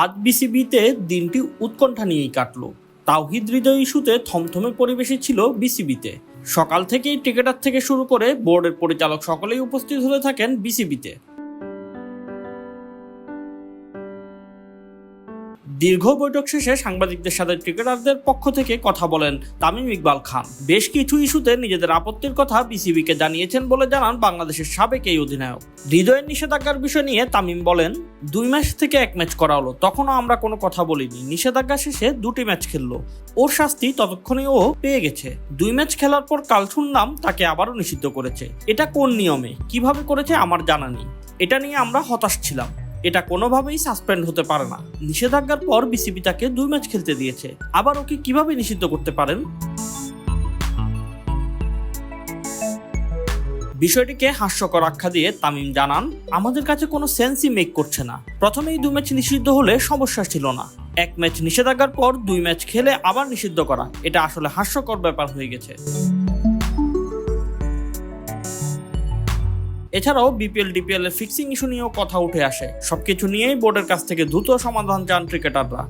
আজ বিসিবিতে দিনটি উৎকণ্ঠা নিয়েই কাটল। তাওহিদ হৃদয় ইস্যুতে থমথমে পরিবেশে ছিল বিসিবিতে। সকাল থেকেই টিকেটার থেকে শুরু করে বোর্ডের পরিচালক সকলেই উপস্থিত হয়ে থাকেন বিসিবিতে। দীর্ঘ বৈঠক শেষে সাংবাদিকদের সাথে ক্রিকেটারদের পক্ষ থেকে কথা বলেন তামিম ইকবাল খান। বেশ কিছু ইস্যুতে নিজেদের আপত্তির কথা বিসিবিকে জানিয়েছেন বলে জানান বাংলাদেশের সাবেক এই অধিনায়ক। হৃদয়ের নিষেধাজ্ঞার বিষয় নিয়ে তামিম বলেন, দুই ম্যাচ থেকে এক ম্যাচ করা হলো, তখনও আমরা কোনো কথা বলিনি। নিষেধাজ্ঞা শেষে দুটি ম্যাচ খেললো। ওর শাস্তি ততক্ষণে ও পেয়ে গেছে। দুই ম্যাচ খেলার পর কাল শুনলাম তাকে আবারও নিষিদ্ধ করেছে। এটা কোন নিয়মে? কীভাবে করেছে? আমার জানা নেই। এটা নিয়ে আমরা হতাশ ছিলাম। এটা কোনোভাবেই সাসপেন্ড হতে পারে না। নিষেধাজ্ঞার পর বিসিবি তাকে দুই ম্যাচ খেলতে দিয়েছে। আবার ওকে কীভাবে নিষিদ্ধ করতে পারেন? বিষয়টিকে হাস্যকর আখ্যা দিয়ে তামিম জানান, আমাদের কাছে কোনো সেন্সই মেক করছে না। প্রথমেই দুই ম্যাচ নিষিদ্ধ হলে সমস্যা ছিল না। এক ম্যাচ নিষেধাজ্ঞার পর দুই ম্যাচ খেলে আবার নিষিদ্ধ করা। এটা আসলে হাস্যকর ব্যাপার হয়ে গেছে। এছাড়াও বিপিএল ডিপিএল এর ফিক্সিং ইস্যু নিয়েও কথা উঠে আসে। সবকিছু নিয়েই বোর্ডের কাছ থেকে দ্রুত সমাধান চান ক্রিকেটাররা।